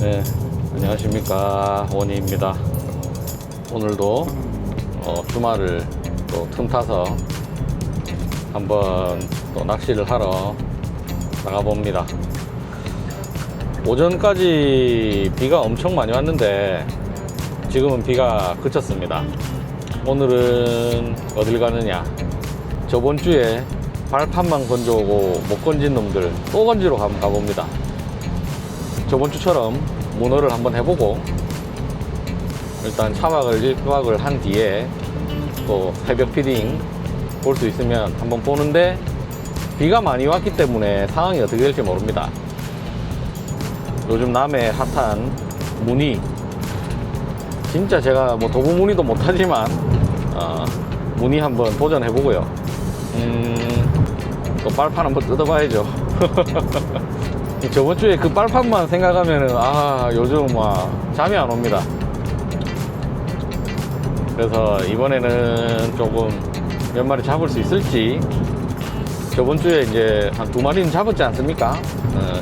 네, 안녕하십니까 원희입니다. 오늘도 어, 주말을 또 틈타서 한번 또 낚시를 하러 나가봅니다. 오전까지 비가 엄청 많이 왔는데 지금은 비가 그쳤습니다. 오늘은 어딜 가느냐? 저번 주에 발판만 건져오고 못 건진 놈들 또 건지러 가봅니다. 저번 주처럼 문어를 한번 해보고 일단 차박을 일박을 한 뒤에 또 새벽 피딩 볼 수 있으면 한번 보는데 비가 많이 왔기 때문에 상황이 어떻게 될지 모릅니다. 요즘 남해 핫한 무늬 진짜 제가 뭐 도구 무늬도 못하지만 어, 무늬 한번 도전해 보고요. 음, 또 빨판 한번 뜯어봐야죠. 이 저번 주에 그 빨판만 생각하면은 아 요즘 막 잠이 안 옵니다. 그래서 이번에는 조금 몇 마리 잡을 수 있을지 저번 주에 이제 한 두 마리는 잡았지 않습니까? 어,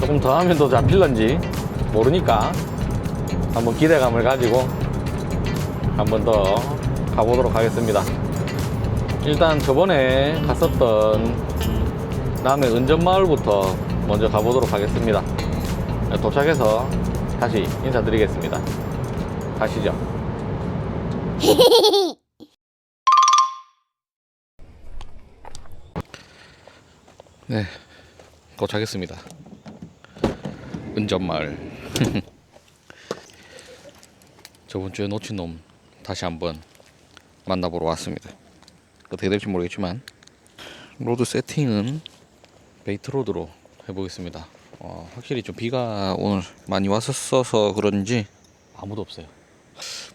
조금 더 하면 더 잡힐런지 모르니까 한번 기대감을 가지고 한번 더 가보도록 하겠습니다. 일단 저번에 갔었던 남해 은전마을부터 먼저 가보도록 하겠습니다. 도착해서 다시 인사드리겠습니다. 가시죠. 네, 도착했습니다. 은전마을. 저번 주에 놓친 놈 다시 한번 만나보러 왔습니다. 어떻게 될지 모르겠지만 로드 세팅은 베이트 로드로 해보겠습니다. 어, 확실히 좀 비가 오늘 많이 왔었어서 그런지 아무도 없어요.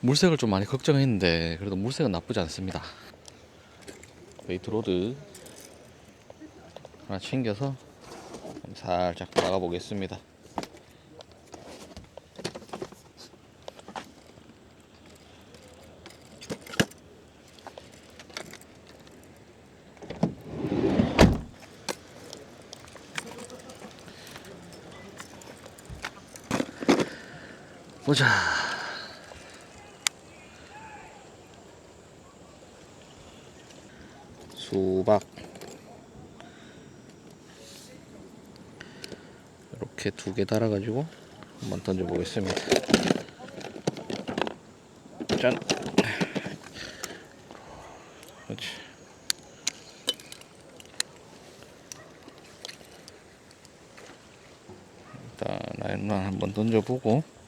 물색을 좀 많이 걱정했는데 그래도 물색은 나쁘지 않습니다. 베이트 로드 하나 챙겨서 살짝 나가 보겠습니다. 보자. 수박. 이렇게 두 개 달아가지고 한번 던져보겠습니다. 짠. 그렇지. 일단 라인만 한번 던져보고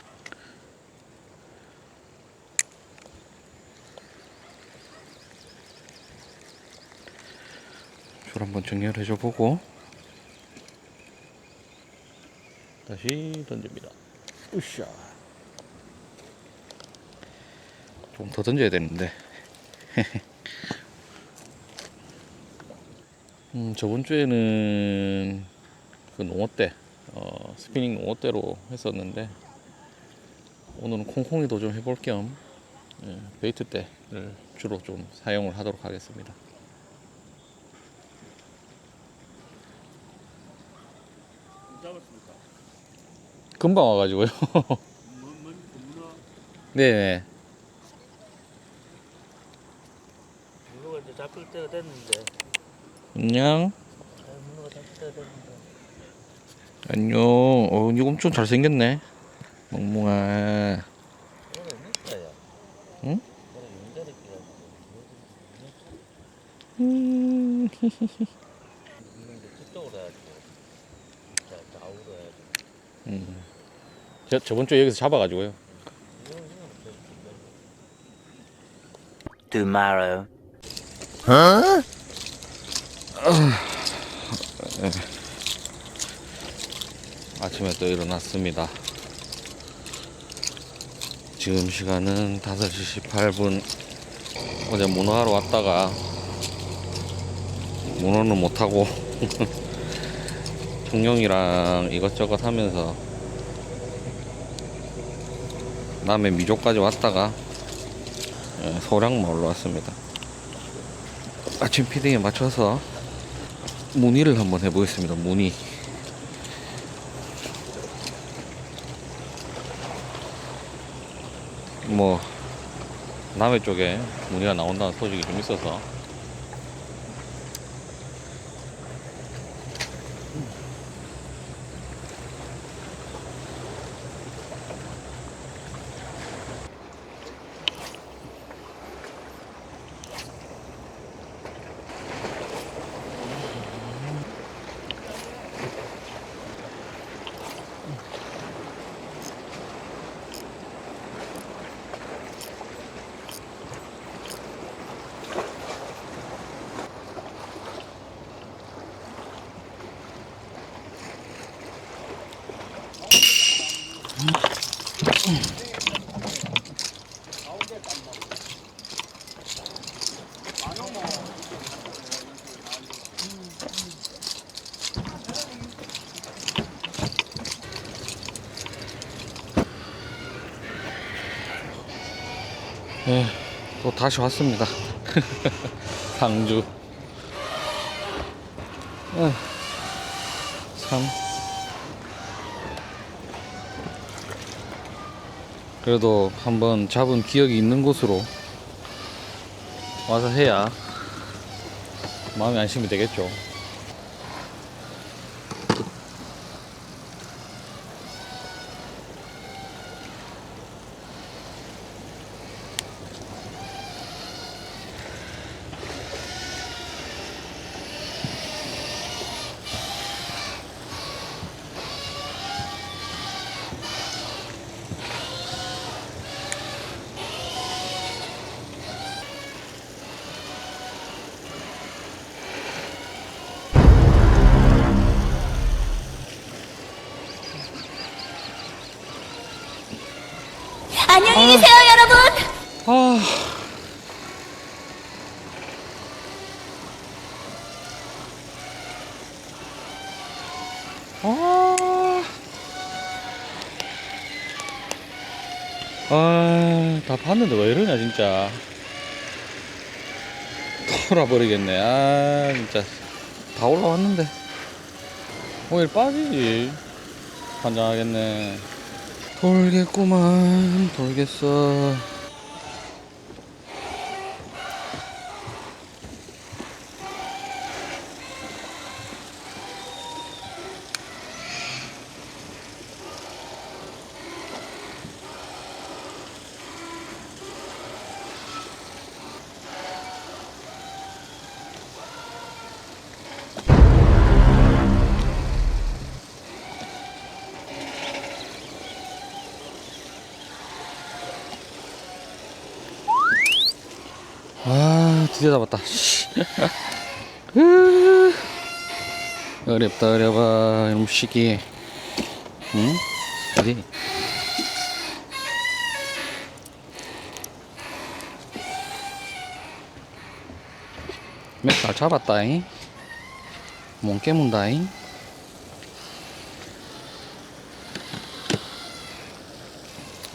한번 정렬해 줘 보고 다시 던집니다. 으쌰. 좀 더 던져야 되는데. 음, 저번 주에는 그 농어대, 어, 스피닝 농어대로 했었는데, 오늘은 콩콩이도 좀 해볼 겸, 예, 베이트 대를 주로 좀 사용을 하도록 하겠습니다. 잡았습니까? 금방 와가지고요. 네. 문어가 이제 잡힐 때가 됐는데 안녕. 아, 문어가 잡힐 때가 됐는데 안녕. 어, 이거 엄청 잘생겼네. 멍멍아. 응? 음. 음. 저, 저번 주에 여기서 잡아가지고요. tomorrow. 아침에 또 일어났습니다. 지금 시간은 5시 18분. 어제 문어하러 왔다가 문어는 못하고 청룡이랑 이것저것 하면서 남해 미조까지 왔다가 예, 소량마을로 왔습니다. 아침 피딩에 맞춰서 문의를 한번 해보겠습니다. 문의. 뭐 남해 쪽에 문의가 나온다는 소식이 좀 있어서. 예, 또 다시 왔습니다. 상주. 아, 참. 그래도 한번 잡은 기억이 있는 곳으로 와서 해야 마음이 안심이 되겠죠. 아. 아. 아, 다 봤는데 왜 이러냐, 진짜. 돌아버리겠네. 아, 진짜. 다 올라왔는데. 오일 빠지지. 환장하겠네. 돌겠구만, 돌겠어. 드디어 잡았다. 으, 어렵다, 어려워. 이놈 시기. 응? 어디? 몇잘 잡았다잉. 못 깨문다잉.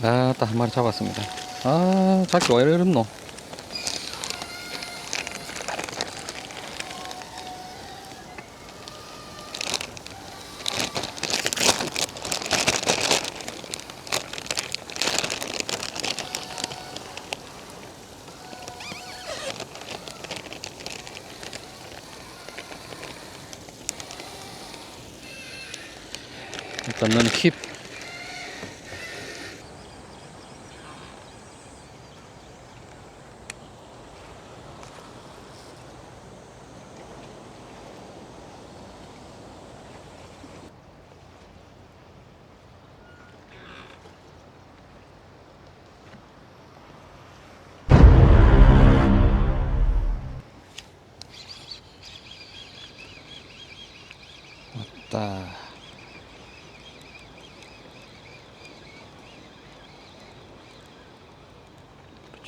아, 딱한 마리 잡았습니다. 아, 잡기 왜 이래 어렵노?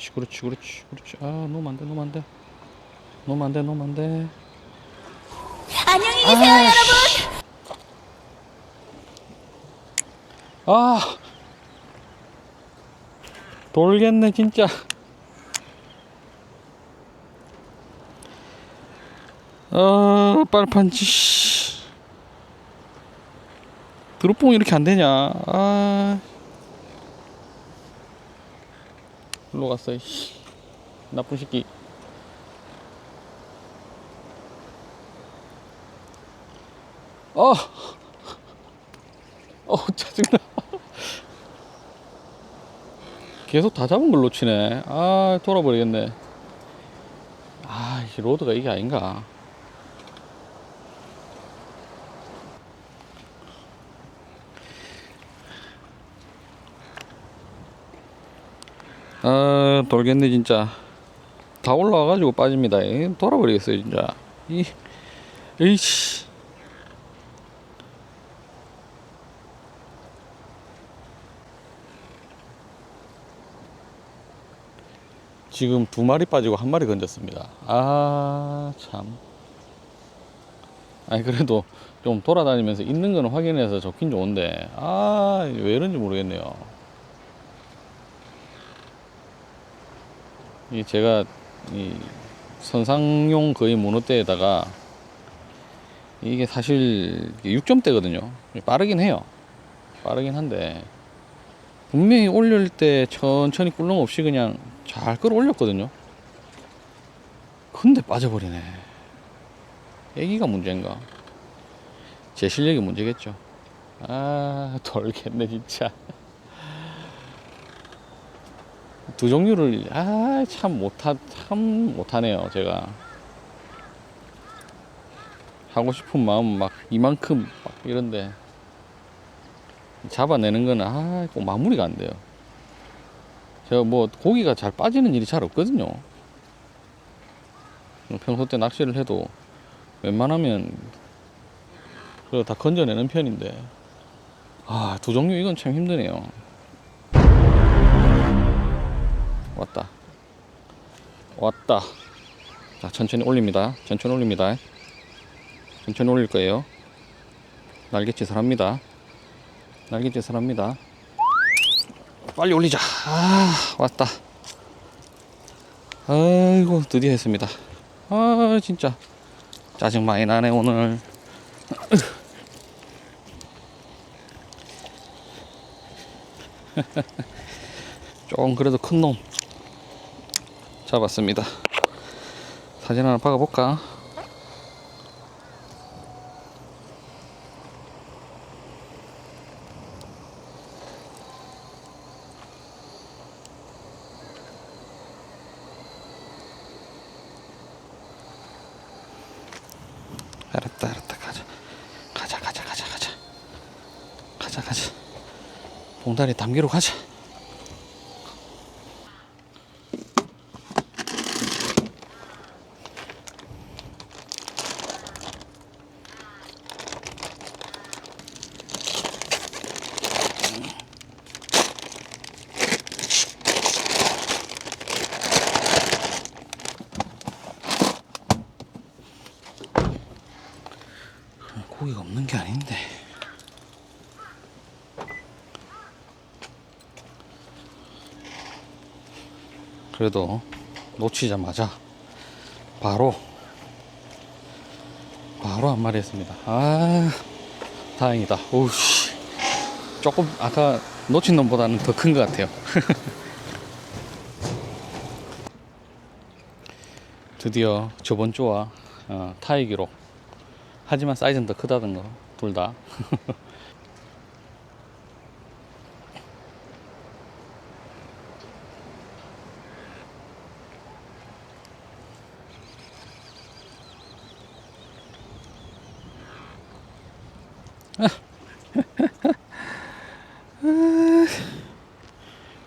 그렇지, 그렇지, 그렇지, 그렇지. 아, 놓으면 안 돼, 놓으면 안 돼. 놓으면 안 돼, 놓으면 안 돼. 안녕히 계세요, 아, 여러분. 아! 돌겠네, 진짜. 아, 빨판지. 씨. 드롭봉 이렇게 안 되냐. 아. 일로 갔어 씨. 나쁜 새끼. 어! 어 짜증나. 계속 다 잡은 걸 놓치네. 아 돌아버리겠네. 아이 로드가 이게 아닌가 아 돌겠네 진짜. 다 올라와가지고 빠집니다. 이, 돌아버리겠어요 진짜. 이 에이씨. 지금 두 마리 빠지고 한 마리 건졌습니다. 아참. 아니 그래도 좀 돌아다니면서 있는 거는 확인해서 좋긴 좋은데 아 왜 이런지 모르겠네요 이 제가 이 선상용 거의 모노대에다가 이게 사실 6점대거든요. 빠르긴 해요. 빠르긴 한데 분명히 올릴 때 천천히 꿀렁 없이 그냥 잘 끌어올렸거든요. 근데 빠져버리네. 애기가 문제인가? 제 실력이 문제겠죠. 아 돌겠네 진짜. 두 종류를 아 참 못하 참 못하네요 제가. 하고 싶은 마음 막 이만큼 막 이런데 잡아내는 거는 아꼭 마무리가 안 돼요. 제가 뭐 고기가 잘 빠지는 일이 잘 없거든요. 평소 때 낚시를 해도 웬만하면 그거 다 건져내는 편인데. 아 두 종류 이건 참 힘드네요 왔다. 왔다. 자, 천천히 올립니다. 천천히 올립니다. 천천히 올릴 거예요. 날갯짓을 합니다. 날갯짓을 합니다. 빨리 올리자. 아, 왔다. 아이고, 드디어 했습니다. 아, 진짜. 짜증 많이 나네, 오늘. 조금 그래도 큰 놈 잡았습니다. 사진 하나 박아볼까? 알았다, 알았다, 가자. 가자, 가자, 가자, 가자. 가자, 가자. 봉다리 담기로 가자. 고기가 없는 게 아닌데. 그래도 놓치자마자 바로 바로 한 마리 했습니다. 아 다행이다. 오우씨 조금 아까 놓친 놈보다는 더 큰 것 같아요. 드디어 저번 주와 어, 타이기로 하지만 사이즈는 더 크다던 거, 둘 다.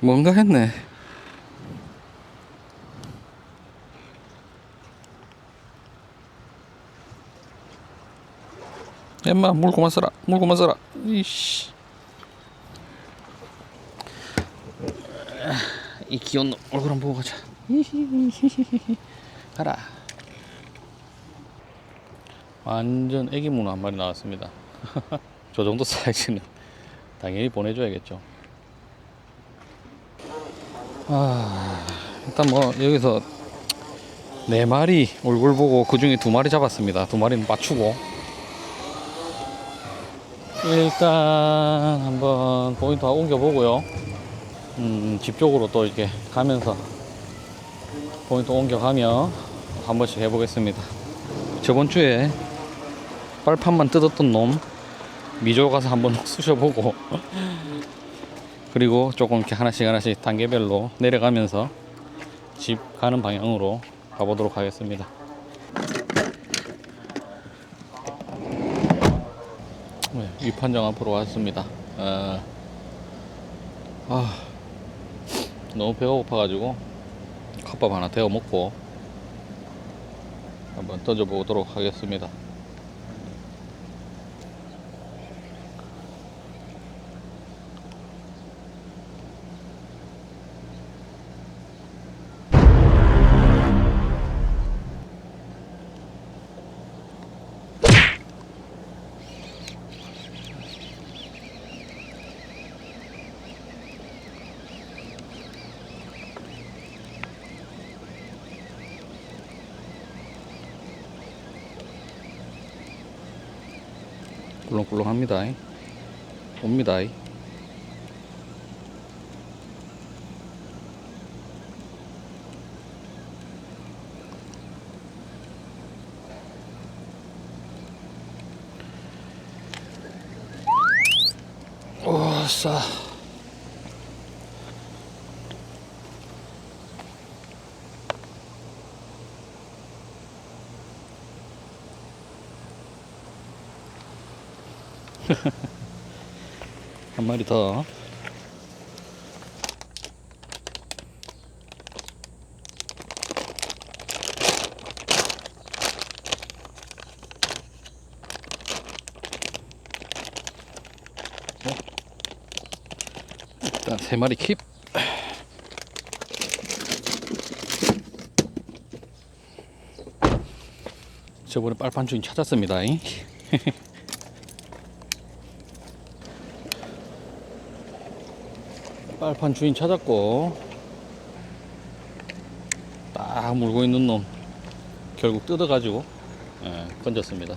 뭔가 했네. 엠마 물고만 써라. 물고만 써라. 이씨. 이 귀여운 놈 얼굴 한번 보고 가자. 가라. 완전 애기 문어 한 마리 나왔습니다. 저 정도 사이즈는 당연히 보내줘야겠죠 아 일단 뭐 여기서 네 마리 얼굴 보고 그 중에 두 마리 잡았습니다 두 마리는 맞추고 일단 한번 포인트 옮겨 보고요. 음, 집 쪽으로 또 이렇게 가면서 포인트 옮겨가며 한 번씩 해보겠습니다. 저번 주에 빨판만 뜯었던 놈 미조 가서 한번 쑤셔보고 그리고 조금 이렇게 하나씩 하나씩 단계별로 내려가면서 집 가는 방향으로 가보도록 하겠습니다. 네, 위판정 앞으로 왔습니다. 어, 아, 너무 배가 고파가지고 컵밥 하나 데워 먹고 한번 던져보도록 하겠습니다. 꿀렁꿀렁합니다. 옵니다. 오 싸. 한 마리 더. 어? 일단 세 마리 킵. 저번에 빨판 주인 찾았습니다. 빨판 주인 찾았고 딱 물고 있는 놈 결국 뜯어가지고 예, 건졌습니다.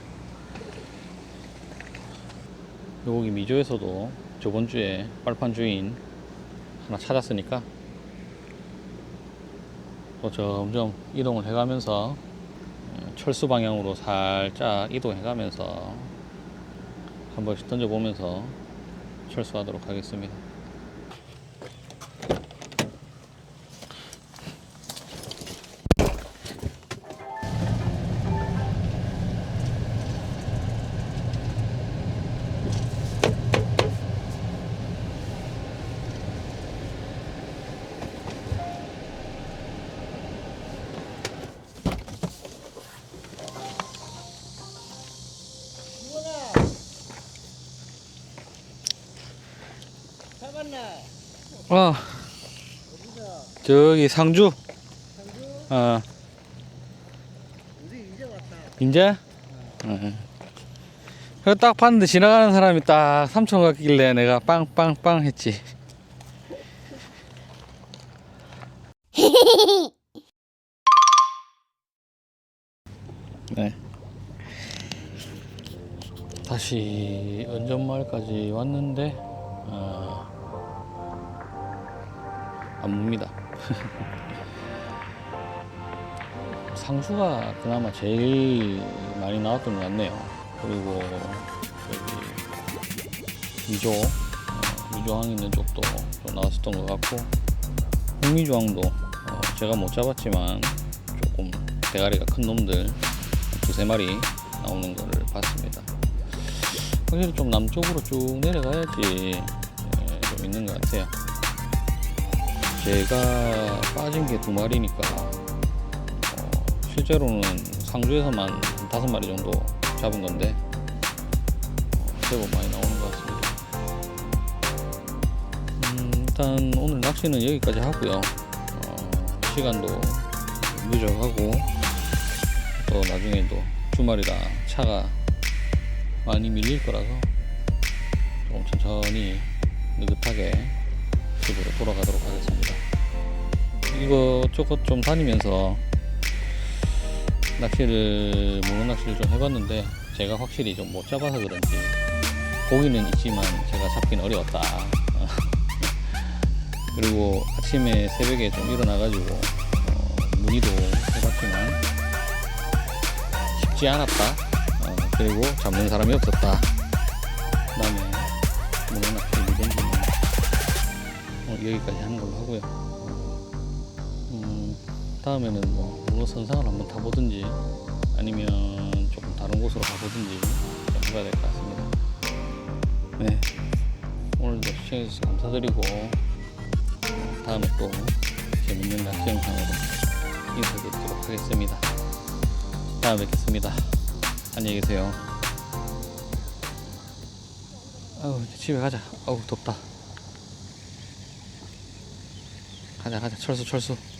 여기 미조에서도 저번 주에 빨판 주인 하나 찾았으니까 또 점점 이동을 해가면서 예, 철수 방향으로 살짝 이동해가면서 한 번씩 던져보면서 철수하도록 하겠습니다. 어, 저기 상주. 어, 이제. 이제? 어. 그딱 봤는데 지나가는 사람이 딱 삼촌 같길래 내가 빵빵빵 했지. 네. 다시 은전마을까지 왔는데, 어, 안 봅니다. 상수가 그나마 제일 많이 나왔던 것 같네요. 그리고 여기 미조, 어, 미조항 있는 쪽도 좀 나왔었던 것 같고 홍미조항도 어, 제가 못 잡았지만 조금 대가리가 큰 놈들 두세 마리 나오는 거를 봤습니다. 확실히 좀 남쪽으로 쭉 내려가야지 예, 좀 있는 것 같아요. 제가 빠진 게 두 마리니까 어, 실제로는 상주에서만 한 다섯 마리 정도 잡은 건데 어, 제법 많이 나오는 것 같습니다. 음, 일단 오늘 낚시는 여기까지 하고요. 어, 시간도 늦어가고 또 나중에도 주말이라 차가 많이 밀릴 거라서 조금 천천히 느긋하게 집으로 돌아가도록 하겠습니다. 이것저것 좀 다니면서 낚시를 문어 낚시를 좀 해봤는데 제가 확실히 좀 못 잡아서 그런지 고기는 있지만 제가 잡긴 어려웠다. 그리고 아침에 새벽에 좀 일어나가지고 어, 문의도 해봤지만 쉽지 않았다. 어, 그리고 잡는 사람이 없었다. 여기까지 하는 걸로 하고요. 음, 다음에는 뭐 문어 선상을 한번 타보든지 아니면 조금 다른 곳으로 가보든지 좀 해봐야 될 것 같습니다. 네, 오늘도 시청해주셔서 감사드리고 어, 다음에 또 재밌는 낚시 영상으로 인사드리도록 하겠습니다. 다음에 뵙겠습니다. 안녕히 계세요. 아우 집에 가자. 아우 덥다. 가자 가자 철수 철수.